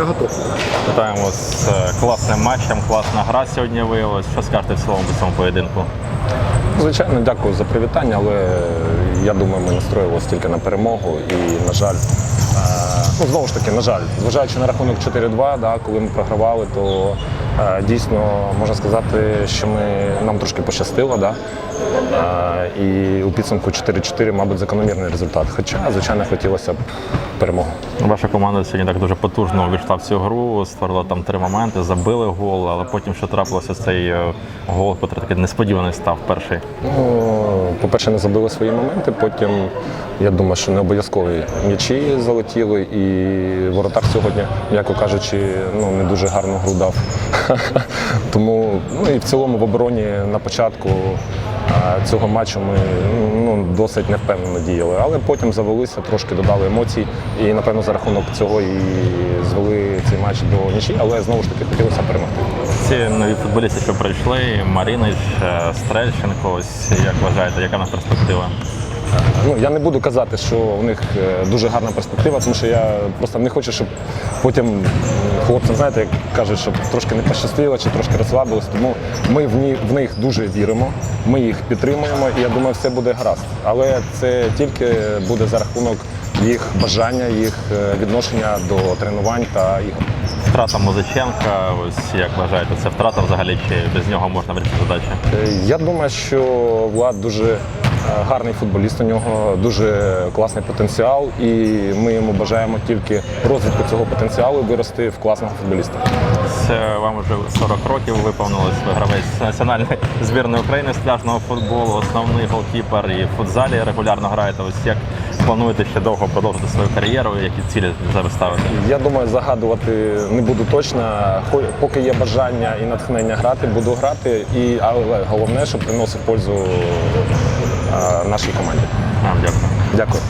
Я готов. Вітаємо з е, класним матчем, класна гра сьогодні виявилась. Що скажете в цілому по цьому поєдинку? Звичайно, дякую за привітання, але я думаю, ми настроїлися тільки на перемогу і, на жаль, е, ну знову ж таки, на жаль, зважаючи на рахунок 4-2, да, коли ми програвали, то е, дійсно можна сказати, що ми, нам трошки пощастило. Да? І у підсумку 4-4, мабуть, закономірний результат. Хоча, звичайно, хотілося б перемогу. Ваша команда сьогодні так дуже потужно увійшла в цю гру, створила там три моменти, забили гол, але потім що трапилося цей е, гол, який такий несподіваний став перший. Ну, по-перше, не забили свої моменти. Потім я думаю, що не обов'язкові м'ячі залетіли, і воротар сьогодні, м'яко кажучи, ну не дуже гарну гру дав. Тому ну і в цілому в обороні на початку цього матчу ми ну, досить невпевнено діяли. Але потім завелися, трошки додали емоцій, і напевно за рахунок цього і звели цей матч до нічі, але знову ж таки хотілося перемогти. Ці нові футболісти, що прийшли, Марінич, е, Стрельченко, ось як вважаєте, яка на перспектива? Ну, я не буду казати, що у них е, дуже гарна перспектива, тому що я просто не хочу, щоб потім хлопцям, знаєте, як кажуть, щоб трошки не пощастило чи трошки розслабилось. Тому ми в, ні, в них дуже віримо, ми їх підтримуємо, і я думаю, все буде гаразд. Але це тільки буде за рахунок їх бажання, їх е, відношення до тренувань та ігор. Втрата Музиченка, ось як вважаєте, це втрата взагалі, чи без нього можна вирішити задачі? Е, Я думаю, що Влад дуже гарний футболіст. У нього дуже класний потенціал, і ми йому бажаємо тільки розвитку цього потенціалу і вирости в класного футболіста. Це вам вже 40 років виповнилось ви гравець національної збірної України з пляжного футболу, основний голкіпер і в футзалі регулярно граєте. Ось як плануєте ще довго продовжити свою кар'єру, які цілі себе ставите? Я думаю, загадувати не буду точно. Поки є бажання і натхнення грати, буду грати. І але головне, щоб приносив пользу е, нашій команді. Вам дякую. Дякую.